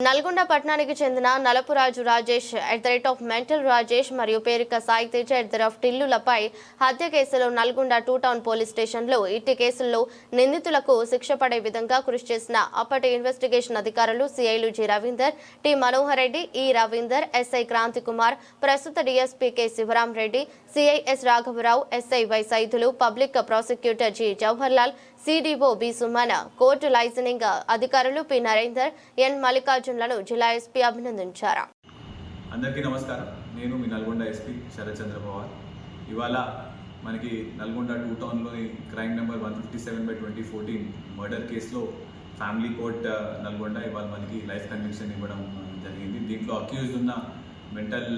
నల్గొండ పట్టణానికి చెందిన Nalapuraju Rajesh at the rate of mental Rajesh మరియు Perika Sai Teja at the rate of టిల్లులపై హత్య కేసులో నల్గొండ టూ టౌన్ పోలీస్ స్టేషన్లో ఇట్టి కేసుల్లో నిందితులకు శిక్ష పడే విధంగా కృషి చేసిన అప్పటి ఇన్వెస్టిగేషన్ అధికారులు సిఐలు G Ravinder T Manohar Reddy E Ravinder SI Kranthi Kumar ప్రస్తుత DSP K Shivaram Reddy CIs రాఘవరావు SI Y Saidulu public prosecutor G Jawaharlal CDO B Suman court liaisoning అధికారులు పి నరేందర్ ఎన్ మల్లికార్జున్లను జిల్లా ఎస్పీ అభినందించారు. అందరికీ నమస్కారం. నేను మీ నల్గొండ ఎస్పీ శరత్ చంద్రబాబు ఇవాళ మనకి Nalgonda two టౌన్లోని crime number one fifty seven by twenty fourteen murder కేసులో ఫ్యామిలీ కోర్ట్ నల్గొండ ఇవాళ మనకి లైఫ్ కన్విక్షన్ ఇవ్వడం జరిగింది. దీంట్లో అక్యూజ్డ్ ఉన్న మెంటల్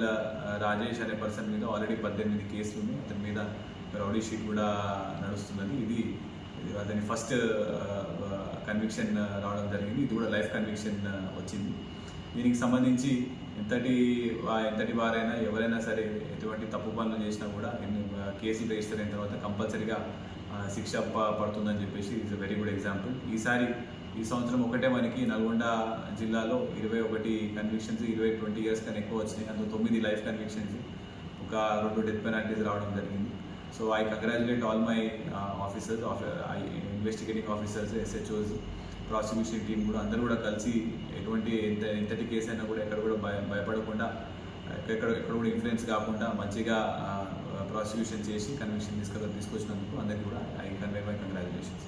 రాజేష్ అనే పర్సన్ మీద ఆల్రెడీ పద్దెనిమిది కేసులు ఉన్నాయి. అతని మీద రౌడీ షీట్ కూడా నడుస్తున్నది. ఇది అతని ఫస్ట్ కన్విక్షన్ uh, రావడం జరిగింది. ఇది కూడా లైఫ్ కన్విక్షన్ uh, వచ్చింది. దీనికి సంబంధించి ఎంతటి ఎంతటి వారైనా ఎవరైనా సరే ఎటువంటి తప్పు పనులు చేసినా కూడా ఎన్ని కేసులు రిజిస్టర్ అయిన తర్వాత కంపల్సరీగా శిక్ష పడుతుందని చెప్పేసి ఇట్స్ వెరీ గుడ్ ఎగ్జాంపుల్ ఈసారి ఈ సంవత్సరం ఒకటే మనకి నల్గొండ జిల్లాలో ఇరవై ఒకటి కన్విక్షన్స్ ఇరవై ట్వంటీ ఇయర్స్ కన్నా ఎక్కువ వచ్చినాయి. అందులో తొమ్మిది లైఫ్ కన్విక్షన్స్ ఒక రెండు డెత్ పెనాల్టీస్ రావడం జరిగింది. So I congratulate all my officers investigating officers SHOs prosecution team కూడా అందరూ కూడా కలిసి ఎటువంటి ఎంత ఎంతటి కేసు అయినా కూడా ఎక్కడ కూడా భయ భయపడకుండా ఎక్కడ ఎక్కడ కూడా ఇన్ఫ్లుయెన్స్ కాకుండా మంచిగా uh, ప్రాసిక్యూషన్ చేసి కన్విక్షన్ తీసుకు తీసుకొచ్చినందుకు అందరికీ కూడా ఐ కన్వే మై కంగ్రాచులేషన్స్